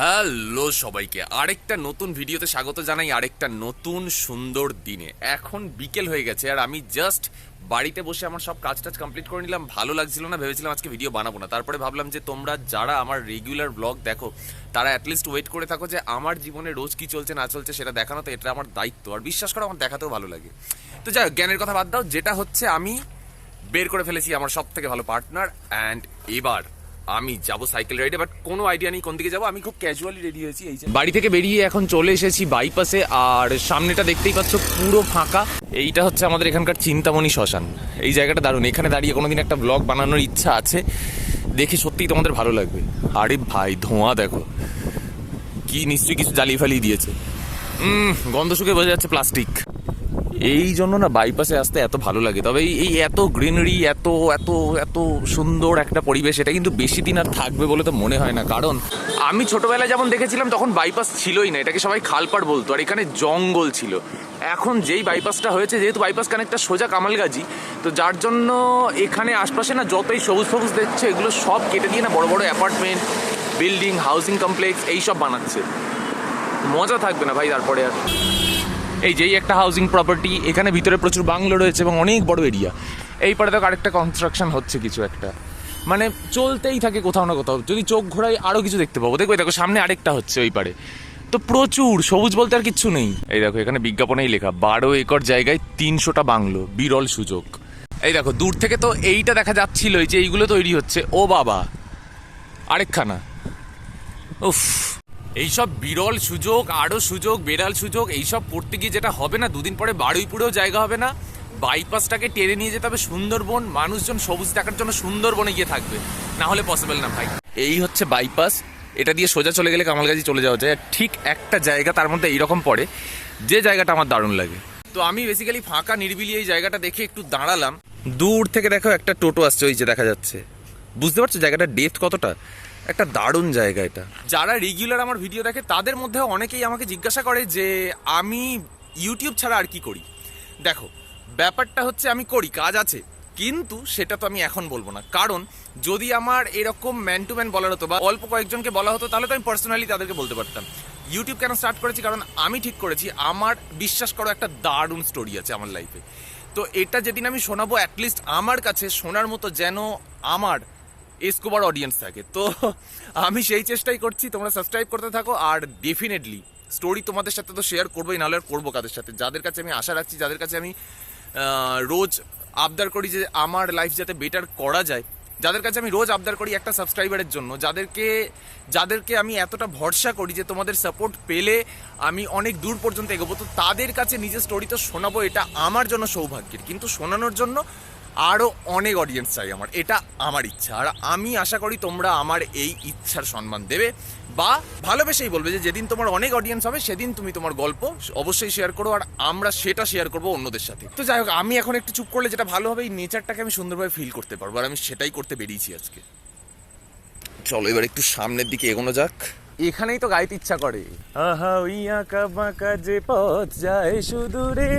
Hello সবাইকে। আরেকটা নতুন ভিডিওতে স্বাগত জানাই আরেকটা নতুন সুন্দর দিনে। এখন বিকেল হয়ে গেছে আর আমি জাস্ট বাড়িতে বসে আমার সব কাজ টাজ কমপ্লিট করে নিলাম। ভালো লাগছিল না, ভেবেছিলাম আজকে ভিডিও বানাবো না। তারপরে ভাবলাম যে তোমরা যারা আমার রেগুলার ব্লগ দেখো, তারা অ্যাটলিস্ট ওয়েট করে থাকো যে আমার জীবনে রোজ কি চলছে, না চলছে সেটা দেখানো তো এটা আমার দায়িত্ব। আর বিশ্বাস করো, আমার দেখাতেও ভালো লাগে। তো যাই জ্ঞানের কথা বাদ দাও, যেটা হচ্ছে আমি বের করে ফেলেছি আমার সব থেকে ভালো পার্টনার অ্যান্ড এবার আমি যাব সাইকেল রাইডে বাট কোনো আইডিয়া নেই কোন দিকে যাব। আমি খুব ক্যাজুয়ালি রেডি হয়েছি এই যে। বাড়ি থেকে বেরিয়ে এখন চলে এসেছি বাইপাসে আর সামনেটা দেখতেই পাচ্ছ পুরো ফাঁকা। এইটা হচ্ছে আমাদের এখানকার চিন্তামণি শ্মশান। এই জায়গাটা দারুণ। এখানে দাঁড়িয়ে কোনোদিন একটা ব্লগ বানানোর ইচ্ছা আছে। দেখে সত্যিই তোমাদের ভালো লাগবে। আরে ভাই, ধোঁয়া দেখো। কি নিশ্চয়ই কিছু জ্বালিয়ে ফালিয়ে দিয়েছে। গন্ধ শুকে বোঝা যাচ্ছে প্লাস্টিক এই জন্য না বাইপাসে আসতে এত ভালো লাগে। তবে এই- এত গ্রিনারি এত এত এত সুন্দর একটা পরিবেশ, এটা কিন্তু বেশি দিন আর থাকবে বলে তো মনে হয় না। কারণ আমি ছোটবেলায় যেমন দেখেছিলাম, তখন বাইপাস ছিলই না। এটাকে সবাই খালপাড় বলতো, আর এখানে জঙ্গল ছিল। এখন যেই বাইপাসটা হয়েছে, যেহেতু বাইপাস কানেক্টটা সোজা কামালগাজি, তো যার জন্য এখানে আশপাশে না যতই সবুজ সবুজ দেখছে, এগুলো সব কেটে দিয়ে না বড় বড় অ্যাপার্টমেন্ট বিল্ডিং হাউসিং কমপ্লেক্স এই সব বানাচ্ছে। মজা থাকবে না ভাই তারপরে আর। এই যেই একটা হাউজিং প্রপার্টি এখানে ভিতরে প্রচুর বাংলো রয়েছে এবং অনেক বড় এরিয়া এই পারে তো আরেকটা কনস্ট্রাকশন হচ্ছে কিছু একটা। মানে চলতেই থাকে কোথাও না কোথাও। যদি চোখ ঘোরাই আরও কিছু দেখতে পাবো। দেখো দেখো, সামনে আরেকটা হচ্ছে ওই পারে। তো প্রচুর, সবুজ বলতে আর কিচ্ছু নেই। এই দেখো, এখানে বিজ্ঞাপনেই লেখা, বারো একর জায়গায় তিনশোটা বাংলো, বিরল সুযোগ। এই দেখো, দূর থেকে তো এইটা দেখা যাচ্ছিলই যে এইগুলো তৈরি হচ্ছে। ও বাবা, আরেকখানা। উফ। এইসব বিরল সুযোগ আরও সুযোগ বেড়াল সুযোগ এইসব পড়তে গিয়ে যেটা হবে না দুদিন পরে বারুইপুরেও জায়গা হবে না। বাইপাসটাকে টেনে নিয়ে যেতে হবে সুন্দরবন মানুষজন সবুজ দেখার জন্য সুন্দরবনে গিয়ে থাকবে। না হলে পসিবল না ভাই। এই হচ্ছে বাইপাস এটা দিয়ে সোজা চলে গেলে কামালগাজি চলে যাওয়া যায়। ঠিক একটা জায়গা তার মধ্যে এইরকম পড়ে যে জায়গাটা আমার দারুণ লাগে। তো আমি বেসিক্যালি ফাঁকা নিরিবিলি এই জায়গাটা দেখে একটু দাঁড়ালাম। দূর থেকে দেখো একটা টোটো আসছে ওই যে দেখা যাচ্ছে। বুঝতে পারছ জায়গাটা ডেপথ কতটা? একটা দারুণ জায়গা এটা। যারা রেগুলার আমার ভিডিও দেখে, তাদের মধ্যে অনেকেই আমাকে জিজ্ঞাসা করে যে, আমি ইউটিউব ছাড়া আর কি করি? দেখো, ব্যাপারটা হচ্ছে আমি করি, কাজ আছে। কিন্তু সেটা তো আমি এখন বলব না। কারণ, যদি আমার এরকম ম্যান টু ম্যান বলার হতো বা অল্প কয়েকজনকে বলা হতো, তাহলে তো আমি পার্সোনালি তাদেরকে বলতে পারতাম। ইউটিউব কেন স্টার্ট করেছি? কারণ আমি ঠিক করেছি, আমার বিশ্বাস করো একটা দারুণ স্টোরি আছে আমার লাইফে তো এটা যেদিন আমি শোনাবো অ্যাটলিস্ট আমার কাছে শোনার মতো যেন আমার এসকোবার অডিয়েন্স থাকে। তো আমি সেই চেষ্টাই করছি, তোমরা সাবস্ক্রাইব করতে থাকো, আর ডেফিনেটলি স্টোরি তোমাদের সাথে তো শেয়ার করবোই, নাহলে আর করব কাদের সাথে? যাদের কাছে আমি আশা রাখছি, যাদের কাছে আমি রোজ আবদার করি যে আমার লাইফ যাতে বেটার করা যায়, যাদের কাছে আমি রোজ আবদার করি একটা সাবস্ক্রাইবারের জন্য, যাদেরকে যাদেরকে আমি এতটা ভরসা করি যে তোমাদের সাপোর্ট পেলে আমি অনেক দূর পর্যন্ত এগোবো। তো তাদের কাছে নিজের স্টোরি তো শোনাবো, এটা আমার জন্য সৌভাগ্যের। কিন্তু শোনানোর জন্য আরও অনেক অডিয়েন্স চাই আমার। এটা আমার ইচ্ছা। আর আমি আশা করি তোমরা আমার এই ইচ্ছার সম্মান দেবে বা ভালোবেসেই বলবে যে যেদিন তোমার অনেক অডিয়েন্স হবে, সেদিন তুমি তোমার গল্প অবশ্যই শেয়ার করো আর আমরা সেটা শেয়ার করব অন্যদের সাথে। তো যাই হোক, আমি এখন একটু চুপ করলে যেটা ভালো হবে, এই নেচারটাকে আমি সুন্দরভাবে ফিল করতে পারব। আর আমি সেটাই করতে বেরিয়েছি আজকে। চলো, এবার একটু সামনের দিকে এগোনো যাক। এখানেই তো গাইতে ইচ্ছা করে। আহা, ওই আঁকা বাঁকা যে পথ যায় সুদূরে।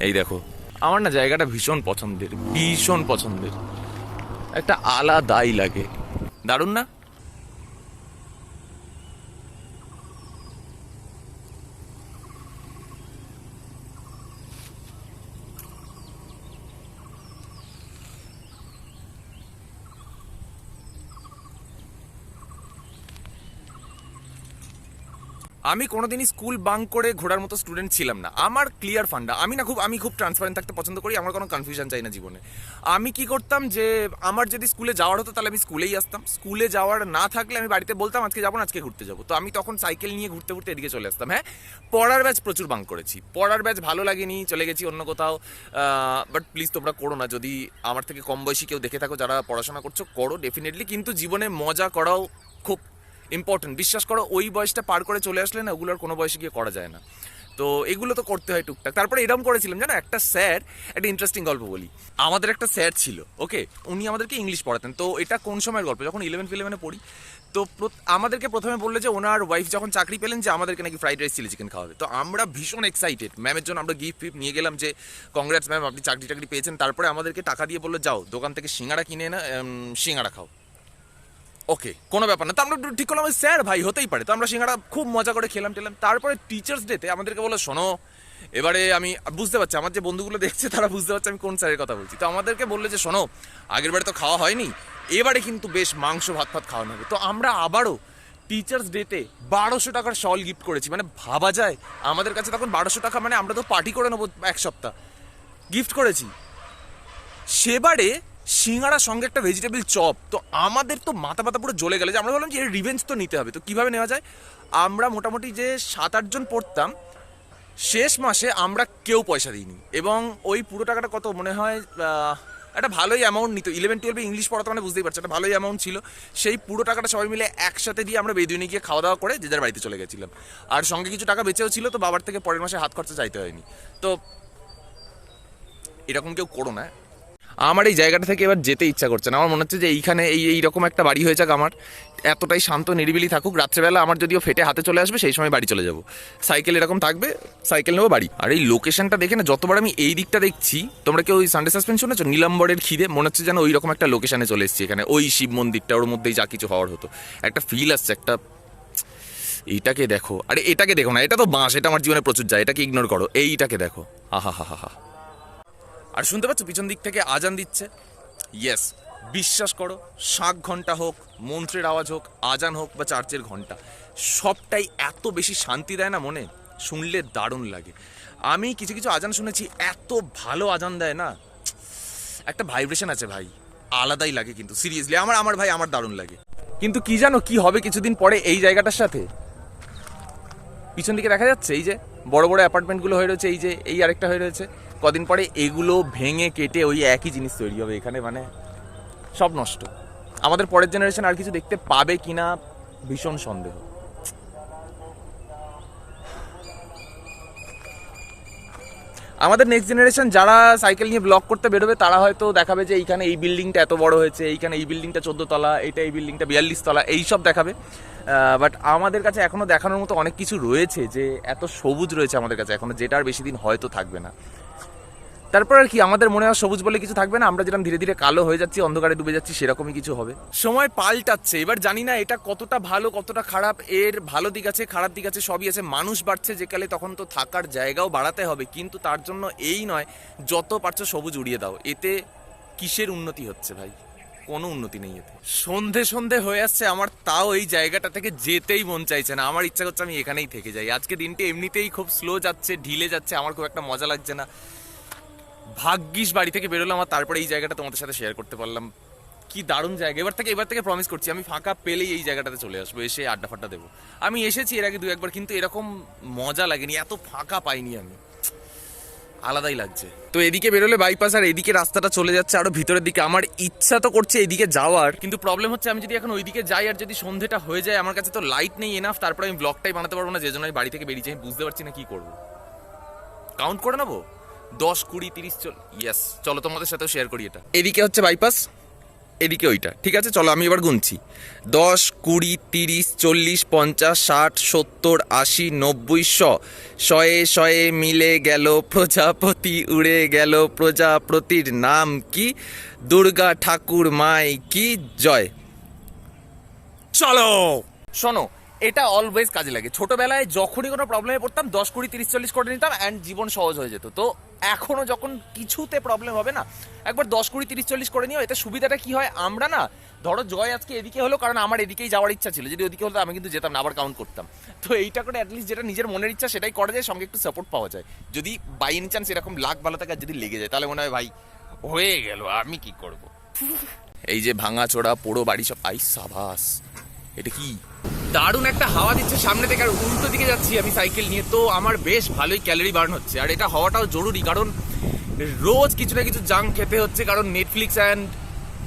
এই দেখো। আমার না জায়গাটা ভীষণ পছন্দের ভীষণ পছন্দের। একটা আলাদাই লাগে। দারুণ না? আমি কোনোদিনই স্কুল বাঙ্ক করে ঘোরার মতো স্টুডেন্ট ছিলাম না। আমার ক্লিয়ার ফান্ডা আমি না খুব আমি খুব ট্রান্সপারেন্ট থাকতে পছন্দ করি, আমার কোনো কনফিউশন চাই না জীবনে। আমি কি করতাম যে, আমার যদি স্কুলে যাওয়ার হতো তাহলে আমি স্কুলেই আসতাম। স্কুলে যাওয়ার না থাকলে আমি বাড়িতে বলতাম, আজকে যাব আজকে ঘুরতে যাব। তো আমি তখন সাইকেল নিয়ে ঘুরতে ঘুরতে এদিকে চলে আসতাম হ্যাঁ? পড়ার ব্যাচ প্রচুর বাঙ্ক করেছি। পড়ার ব্যাচ ভালো লাগেনি, চলে গেছি অন্য কোথাও। বাট প্লিজ তোমরা করো না। যদি আমার থেকে কম বয়সী কেউ দেখে থাকো, যারা পড়াশোনা করছ, করো ডেফিনেটলি কিন্তু জীবনে মজা করাও ইম্পর্টেন্ট বিশ্বাস করো, ওই বয়সটা পার করে চলে আসলে না ওগুলোর কোনো বয়সে গিয়ে করা যায় না। তো এগুলো তো করতে হয় টুকটাক। তারপরে এরকম করেছিলাম, জানো, একটা স্যার, একটা ইন্টারেস্টিং গল্প বলি। আমাদের একটা স্যার ছিল ওকে উনি আমাদেরকে ইংলিশ পড়াতেন। তো এটা কোন সময়ের গল্প? যখন ইলেভেন ফিলেভেনে পড়ি, তো আমাদেরকে প্রথমে বলল যে ওনার ওয়াইফ যখন চাকরি পেলেন যে আমাদেরকে নাকি ফ্রাইড রাইস চিলি চিকেন খাওয়াবে। তো আমরা ভীষণ এক্সাইটেড ম্যামের জন্য আমরা গিফট ফিফট নিয়ে গেলাম যে কংগ্রেটস ম্যাম আপনি চাকরি টাকরি পেয়েছেন। তারপরে আমাদেরকে টাকা দিয়ে বলল, যাও, দোকান থেকে সিঙ্গাড়া কিনে না সিঙ্গাড়া খাও। ওকে কোনো ব্যাপার না। তো আমরা ঠিক করলাম স্যার ভাই হতেই পারে। তো আমরা সিঙ্গাড়া খুব মজা করে খেলাম টেলাম। তারপরে টিচার্স ডেতে আমাদেরকে বলো শোনো, এবারে আমি বুঝতে পারছি, আমার যে বন্ধুগুলো দেখছে তারা বুঝতে পারছে আমি কোন স্যারের কথা বলছি। তো আমাদেরকে বলল যে, শোনো, আগের বারে তো খাওয়া হয়নি, এবারে কিন্তু বেশ মাংস, ভাত, ফাত খাওয়ানো হবে। তো আমরা আবারও টিচার্স ডেতে বারোশো টাকার শল গিফট করেছি। মানে ভাবা যায়, আমাদের কাছে তখন বারোশো টাকা মানে আমরা তো পার্টি করে নেব এক সপ্তাহ। গিফট করেছি। সেবারে সিঙ্গাড়ার সঙ্গে একটা ভেজিটেবল চপ তো আমাদের তো মাথা মাথা পুরো জ্বলে গেলে যে আমরা বললাম যে এর রিভেঞ্জ তো নিতে হবে, তো কীভাবে নেওয়া যায়? আমরা মোটামুটি যে সাত আটজন পড়তাম, শেষ মাসে আমরা কেউ পয়সা দিইনি এবং ওই পুরো টাকাটা কত মনে হয় একটা ভালোই অ্যামাউন্ট নিত। ইলেভেন টুয়েলভে ইংলিশ পড়াতে মানে বুঝতেই পারছ, একটা ভালোই অ্যামাউন্ট ছিল। সেই পুরো টাকাটা সবাই মিলে একসাথে দিয়ে আমরা বেদুইনে গিয়ে খাওয়া দাওয়া করে যে যার বাড়িতে চলে গেছিলাম। আর সঙ্গে কিছু টাকা বেঁচেও ছিল, তো বাবার থেকে পরের মাসে হাত খরচা চাইতে হয়নি। তো এরকম কেউ করো না। আমার এই জায়গাটা থেকে এবার যেতে ইচ্ছা করছে না। আমার মনে হচ্ছে যে এইখানে এই এইরকম একটা বাড়ি হয়ে যাক আমার। এতটাই শান্ত, নিরিবিলি থাকুক। রাত্রেবেলা আমার যদিও ফেটে হাতে চলে আসবে, সেই সময় বাড়ি চলে যাব। সাইকেল এরকম থাকবে, সাইকেল নেব, বাড়ি। আর এই লোকেশনটা দেখে না, যতবার আমি এই দিকটা দেখছি, তোমরা কি ওই সানডে সাসপেন্স শুনেছো? নীলাম্বরের খিদে, মনে হচ্ছে যেন ওই রকম একটা লোকেশনে চলে এসেছি এখানে। ওই শিব মন্দিরটা, ওর মধ্যেই যা কিছু হওয়ার হতো। একটা ফিল আসছে, একটা এইটাকে দেখো। আরে এটাকে দেখো না, এটা তো বাঁশ, এটা আমার জীবনে প্রচুর যায়, এটাকে ইগনোর করো। এইটাকে দেখো। আহা হা হা হা আর শুনতে পাচ্ছ, পিছন দিক থেকে আজান দিচ্ছে। ইয়েস বিশ্বাস করো শাঁখ ঘণ্টা হোক, মন্ত্রের আওয়াজ হোক, আজান হোক বা চার্চের ঘণ্টা, সবটাই এত বেশি শান্তি দেয় না মনে? শুনলে দারুণ লাগে। আমি কিছু কিছু আজান শুনেছি, এত ভালো আজান দেয় না? একটা ভাইব্রেশন আছে ভাই, আলাদাই লাগে কিন্তু সিরিয়াসলি আমার আমার ভাই, আমার দারুণ লাগে। কিন্তু কি জানো, কি হবে কিছুদিন পরে এই জায়গাটার সাথে? পিছন দিকে দেখা যাচ্ছে, এই যে বড় বড় অ্যাপার্টমেন্টগুলো হয়ে রয়েছে, এই যে, এই আরেকটা হয়ে রয়েছে। কদিন পরে এগুলো ভেঙে কেটে ওই একই জিনিস তৈরি হবে এখানে মানে সব নষ্ট। আমাদের পরের জেনারেশন আর কিছু দেখতে পাবে কিনা ভীষণ সন্দেহ। আমাদের নেক্সট জেনারেশন যারা সাইকেল নিয়ে ব্লগ করতে বেরোবে, তারা হয়তো দেখাবে যে এইখানে এই বিল্ডিংটা এত বড় হয়েছে, এইখানে এই বিল্ডিংটা চোদ্দ তলা, এটা এই বিল্ডিংটা বিয়াল্লিশ তলা এইসব দেখাবে। বাট আমাদের কাছে এখনও দেখানোর মতো অনেক কিছু রয়েছে যে এত সবুজ রয়েছে আমাদের কাছে, এখনও যেটা আর বেশি দিন হয়তো থাকবে না। তারপর আর কি, আমাদের মনে হয় সবুজ বলে কিছু থাকবে না, আমরা যেরকম ধীরে ধীরে কালো হয়ে যাচ্ছি, অন্ধকারে ডুবে যাচ্ছি, সেরকমই কিছু হবে। সময় পাল্টাচ্ছে, এবার জানি না এটা কতটা ভালো, কতটা খারাপ, এর ভালো দিক আছে, খারাপ দিক আছে, সবই আছে, মানুষ বাড়ছে যে কালে তখন তো থাকার জায়গাও বাড়াতে হবে, কিন্তু তার জন্য এই নয়, যত পারছ সবুজ উড়িয়ে দাও, এতে কিসের উন্নতি হচ্ছে ভাই? কোনো উন্নতি নেই এতে। সন্ধে সন্ধে হয়ে আসছে, আমার তাও এই জায়গাটা থেকে যেতেই মন চাইছে না, আমার ইচ্ছা করছে আমি এখানেই থেকে যাই, আজকে দিনটি এমনিতেই খুব স্লো যাচ্ছে, ঢিলে যাচ্ছে, আমার খুব একটা মজা লাগছে না। ভাগ্যিস বাড়ি থেকে বেরোলাম আর তারপরে এই জায়গাটা তোমাদের সাথে শেয়ার করতে পারলাম। কি দারুণ জায়গা। এবার থেকে এবার থেকে প্রমিস করছি, আমি ফাঁকা পেলেই এই জায়গাটাতে চলে আসব, এসে আড্ডা ফাড্ডা দেবো। আমি এসেছি এর আগে দু একবার, কিন্তু এরকম মজা লাগেনি, এত ফাঁকা পাইনি আমি। আলাদাই লাগছে। তো এদিকে বেরোলে বাইপাস আর এদিকে রাস্তাটা চলে যাচ্ছে আরও ভিতরের দিকে। আমার ইচ্ছা তো করছে এদিকে যাওয়ার। কিন্তু প্রবলেম হচ্ছে আমি যদি এখন ওইদিকে যাই আর যদি সন্ধেটা হয়ে যায়, আমার কাছে তো লাইট নেই এনাফ তারপরে আমি ব্লগটাই বানাতে পারব না, যে জন্য আমি বাড়ি থেকে বেরিয়েছি আমি বুঝতে পারছি না কি করব। কাউন্ট করে নেব? দশ কুড়ি তিরিশ চল ইয়াস চলো তোমাদের সাথেও শেয়ার করি এটা। এদিকে হচ্ছে বাইপাস এদিকে ওইটা ঠিক আছে? চলো আমি এবার গুনছি। দশ কুড়ি তিরিশ চল্লিশ পঞ্চাশ ষাট সত্তর আশি নব্বই শ। শয়ে শয়ে মিলে গেল প্রজাপতি উড়ে গেল প্রজাপতির নাম কি? দুর্গা ঠাকুর মাই কি? জয়। চলো! শোনো এটা অলওয়েজ কাজে লাগে। ছোটবেলায় যখনই কোনো প্রবলেমে পড়তাম দশ কুড়ি তিরিশ চল্লিশ করে নিতাম অ্যান্ড জীবন সহজ হয়ে যেত। তো এখনও যখন কিছুতে প্রবলেম হবে না একবার দশ কুড়ি তিরিশ চল্লিশ করে নিও এতে সুবিধাটা কি হয়? আমরা না ধরো জয় আজকে এদিকে হলো কারণ আমার এদিকেই যাওয়ার ইচ্ছা ছিল। যদি ওদিকে হতো আমি কিন্তু যেতাম না আবার কাউন্ট করতাম। তো এইটা করে অ্যাটলিস্ট যেটা নিজের মনের ইচ্ছা সেটাই করা যায় সঙ্গে একটু সাপোর্ট পাওয়া যায়। যদি বাই এনি চান্স এরকম লাখ ভালো থাকে যদি লেগে যায় তাহলে মনে হয় ভাই হয়ে গেল আমি কি করব? এই যে ভাঙা চোড়া পোড়ো বাড়ি সব আই সাবাস। এটা কি? দারুণ একটা হাওয়া দিচ্ছে সামনে থেকে, আর উল্টো দিকে যাচ্ছি আমি সাইকেল নিয়ে। তো আমার বেশ ভালোই ক্যালোরি বার্ন হচ্ছে, আর এটা হওয়াটাও জরুরি, কারণ রোজ কিছু না কিছু জাঙ্ক খেতে হচ্ছে, কারণ Netflix and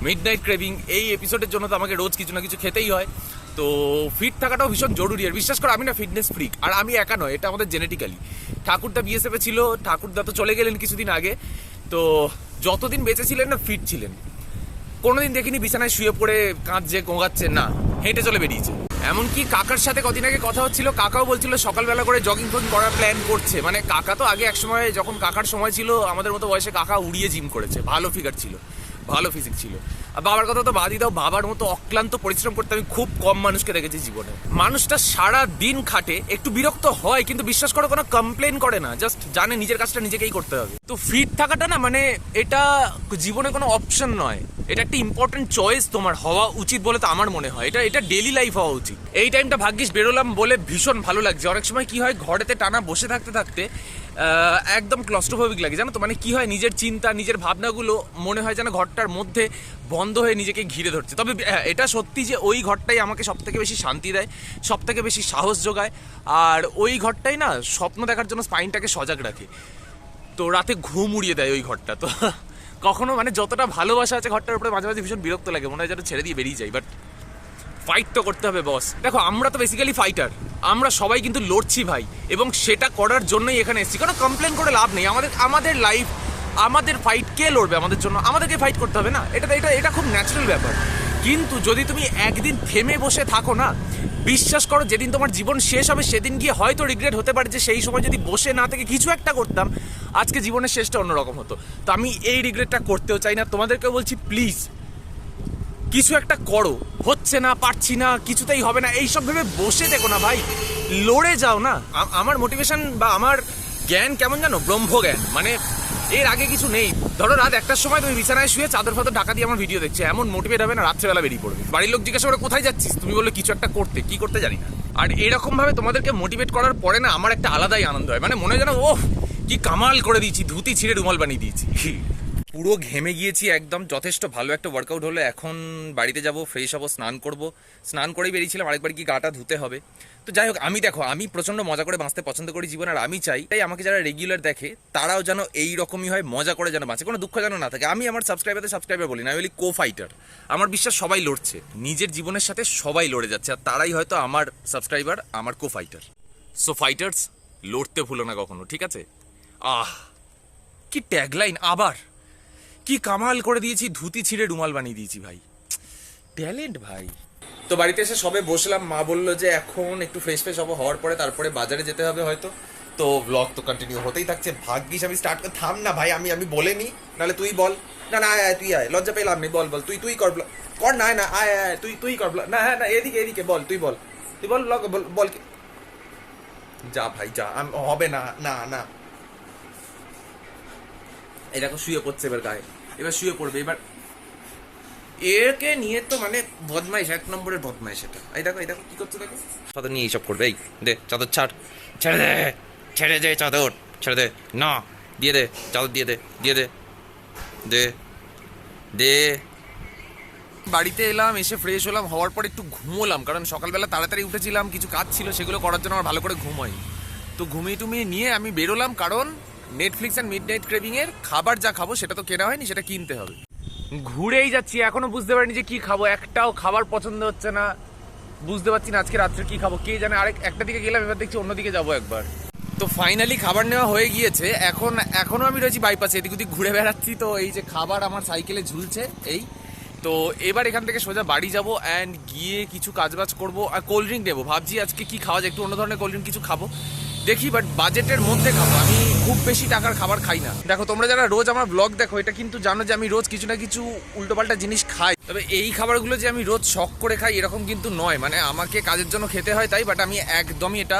midnight craving এই এপিসোডের জন্য তো আমাকে রোজ কিছু না কিছু খেতেই হয়। তো ফিট থাকাটাও ভীষণ জরুরি, আর বিশ্বাস করো, আমি না ফিটনেস ফ্রিক আর আমি একা নয়, এটা আমাদের জেনেটিক্যালি ঠাকুরদা বিএসএফ ছিল, ঠাকুরদা তো চলে গেলেন কিছুদিন আগে। তো যতদিন বেঁচে ছিলেন না ফিট ছিলেন। কোনোদিন দেখিনি বিছানায় শুয়ে পড়ে কাঁদছে গোঙাচ্ছে না। হেঁটে চলে বেরিয়েছে। এমনকি কাকার সাথে কদিন আগে কথা হচ্ছিল, কাকাও বলছিল সকালবেলা করে জগিং ফগিং করার প্ল্যান করছে। মানে কাকা তো আগে একসময় যখন কাকার সময় ছিল, আমাদের মতো বয়সে কাকা উড়িয়ে জিম করেছে, ভালো ফিগার ছিল। ভালো ফিজিক ছিল। আর বাবার কথা তো বাদই দাও, বাবার মতো অক্লান্ত পরিশ্রম করতে আমি খুব কম মানুষকে দেখেছি জীবনে। মানুষটা সারা দিন খাটে, একটু বিরক্ত হয়, কিন্তু বিশ্বাস করো কোনো কমপ্লেন করে না জাস্ট জানে নিজের কাজটা নিজেকেই করতে হবে। তো ফিট থাকাটা না মানে এটা জীবনে কোনো অপশন নয়। এটা একটা ইম্পর্টেন্ট চয়েস তোমার, হওয়া উচিত বলে তো আমার মনে হয়। এটা এটা ডেলি লাইফ হওয়া উচিত। এই টাইমটা ভাগ্যিস বেরোলাম বলে ভীষণ ভালো লাগছে। অনেক সময় কি হয়, ঘরেতে টানা বসে থাকতে থাকতে একদম ক্লস্ট্রোফোবিক লাগে, জানো তো? মানে কী হয়, নিজের চিন্তা, নিজের ভাবনাগুলো মনে হয় যেন ঘরটার মধ্যে বন্ধ হয়ে নিজেকে ঘিরে ধরছে। তবে এটা সত্যি যে ওই ঘরটাই আমাকে সব থেকে বেশি শান্তি দেয় সব থেকে বেশি সাহস যোগায়, আর ওই ঘরটাই না স্বপ্ন দেখার জন্য স্পাইনটাকে সজাগ রাখে। তো রাতে ঘুম উড়িয়ে দেয় ওই ঘরটা, তো কখনো মানে যতটা ভালোবাসা আছে ঘরটার উপরে মাঝে মাঝে ভীষণ বিরক্ত লাগে, মনে হয় যেন ছেড়ে দিয়ে বেরিয়ে যাই বাট ফাইট তো করতে হবে বস দেখো, আমরা তো বেসিক্যালি ফাইটার আমরা সবাই কিন্তু লড়ছি ভাই, এবং সেটা করার জন্যই এখানে এসেছি। কোনো কমপ্লেন করে লাভ নেই। আমাদের আমাদের লাইফ আমাদের ফাইট কে লড়বে আমাদের জন্য? আমাদেরকে ফাইট করতে হবে না? এটা এটা এটা খুব ন্যাচারাল ব্যাপার। কিন্তু যদি তুমি একদিন থেমে বসে থাকো না, বিশ্বাস করো, যেদিন তোমার জীবন শেষ হবে, সেদিন গিয়ে হয়তো রিগ্রেট হতে পারে যে সেই সময় যদি বসে না থেকে কিছু একটা করতাম, আজকে জীবনের শেষটা অন্যরকম হতো। তো আমি এই রিগ্রেটটা করতেও চাই না। তোমাদেরকে বলছি প্লিজ কিছু একটা করো। হচ্ছে না, পারছি না, কিছুতেই হবে না। এইসব ভেবে বসে দেখো না ভাই। লড়ে যাও না। আমার মোটিভেশন বা আমার জ্ঞান কেমন জানো? ব্রহ্ম জ্ঞান মানে এর আগে কিছু নেই। ধরো রাত একটার সময় তুমি বিছানায় শুয়ে চাদর ফাদর ঢাকা দিয়ে আমার ভিডিও দেখছ। এমন মোটিভেট হবে না, রাত্রেবেলা বেরিয়ে পড়বে। বাড়ির লোক জিজ্ঞাসা করে, কোথায় যাচ্ছিস? তুমি বললে, কিছু একটা করতে। কি করতে জানি না। আর এরকম ভাবে তোমাদেরকে মোটিভেট করার পরে না, আমার একটা আলাদাই আনন্দ হয়। মানে মনে হয় যেন, ওহ, কি কামাল করে দিয়েছি, ধুতি ছিঁড়ে রুমাল বানিয়ে দিয়েছি। পুরো ঘেমে গিয়েছি একদম। যথেষ্ট ভালো একটা ওয়ার্কআউট হলো। এখন বাড়িতে যাব ফ্রেশ হব, স্নান করব। স্নান করেই বেরিয়েছিলাম, আরেকবার কি গাটা ধুতে হবে। তো যাই হোক, আমি দেখো, আমি প্রচণ্ড মজা করে বাঁচতে পছন্দ করি জীবন, আর আমি চাই, তাই আমাকে যারা রেগুলার দেখে, তারাও যেন এই রকমই হয়, মজা করে যেন বাঁচে। কোনো দুঃখ যেন না থাকে। আমি আমার সাবস্ক্রাইবারদের সাবস্ক্রাইবার বলি না, আমি বলি কো ফাইটার আমার বিশ্বাস সবাই লড়ছে। নিজের জীবনের সাথে সবাই লড়ে যাচ্ছে, আর তারাই হয়তো আমার সাবস্ক্রাইবার আমার কো ফাইটার সো ফাইটার্স লড়তে ভুলো না কখনো, ঠিক আছে? আহ, কি ট্যাগলাইন আবার! কি কামাল করে দিয়েছি ধুতি ছিঁড়ে রুমাল বানিয়ে দিয়েছি ভাই। ট্যালেন্ট ভাই। তো বাড়িতে এসে সবে বসলাম মা বলল যে এখন একটু ফ্রেশ ফ্রেশ হব হওয়ার পরে তারপরে বাজারে যেতে হবে হয়তো। তো ব্লগ তো কন্টিনিউ হতেই থাকছে ভাগ্যিস আমি স্টার্ট করে থাম না ভাই আমি আমি বলে নি নাহলে তুই বল। না না আয় আয় তুই আয় লজ্জা পেলাম নেই বল বল তুই তুই কর। কর না না আয় আয় তুই তুই কর। না হ্যাঁ না এদিকে এদিকে বল তুই বল। তুই বল বল বল কি যা ভাই যা আম- হবে না না না। দেখো শুয়ে পড়ছে এবার গায়ে। এবার শুয়ে পড়বে, এবার একে নিয়ে তো মানে বদমাইশ, এক নম্বরের বদমাইশ এটা। এই দেখো এই দেখো কি করছে দেখো। চাদর নিয়ে এইসব করবে, এই দে, চাদর ছাড়। ছেড়ে দে ছেড়ে দে চাদর, ছেড়ে দে। না, দিয়ে দে, চাদর দিয়ে দে দিয়ে দে দে দে। বাড়িতে এলাম, এসে ফ্রেশ হলাম, হওয়ার পর একটু ঘুমোলাম, কারণ সকালবেলা তাড়াতাড়ি উঠেছিলাম, কিছু কাজ ছিল, সেগুলো করার জন্য আমার ভালো করে ঘুম হয়নি। তো ঘুমিয়ে টুমিয়ে নিয়ে আমি বেরোলাম, কারণ Netflix and midnight craving এর খাবার যা খাব, সেটা তো কেনা হয়নি, সেটা কিনতে হবে। ঘুরেই যাচ্ছি, এখনও বুঝতে পারিনি যে কি খাব, একটাও খাবার পছন্দ হচ্ছে না। বুঝতে পারছি না আজকে রাত্রে কি খাব, কে জানে আরেক, একটা দিকে গেলাম, এবার দেখছি অন্যদিকে যাব একবার। তো ফাইনালি খাবার নেওয়া হয়ে গিয়েছে, এখন, এখনও আমি রয়েছি বাইপাসে এদিক ওদিক ঘুরে বেড়াচ্ছি, তো এই যে খাবার আমার সাইকেলে ঝুলছে, এই। তো এবার এখান থেকে সোজা বাড়ি যাব অ্যান্ড গিয়ে কিছু কাজবাজ করব, আর কোল্ড ড্রিঙ্ক নেব। ভাবছি আজকে কি খাওয়া যায়, একটু অন্য ধরনের কোল্ড ড্রিঙ্ক কিছু খাব। দেখি বাট বাজেটের মধ্যে খাব। আমি খুব বেশি টাকার খাবার খাই না। দেখো, তোমরা যারা রোজ আমার ব্লগ দেখো, এটা কিন্তু জানো যে আমি রোজ কিছু না কিছু উল্টোপাল্টা জিনিস খাই। তবে এই খাবারগুলো যে আমি রোজ শখ করে খাই, এরকম কিন্তু নয়। মানে আমাকে কাজের জন্য খেতে হয় তাই বাট আমি একদমই এটা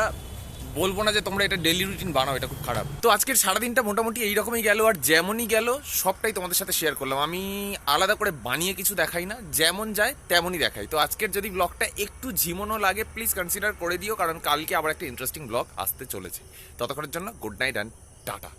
বলব না যে তোমরা এটা ডেলি রুটিন বানাও, এটা খুব খারাপ। তো আজকের সারাদিনটা মোটামুটি এইরকমই গেল, আর যেমনই গেল, সবটাই তোমাদের সাথে শেয়ার করলাম। আমি আলাদা করে বানিয়ে কিছু দেখাই না, যেমন যায় তেমনই দেখাই। তো আজকের যদি ব্লগটা একটু ঝিমোনো লাগে প্লিজ কনসিডার করে দিও, কারণ কালকে আবার একটা ইন্টারেস্টিং ব্লগ আসতে চলেছে। ততক্ষণের জন্য গুড নাইট অ্যান্ড টাটা।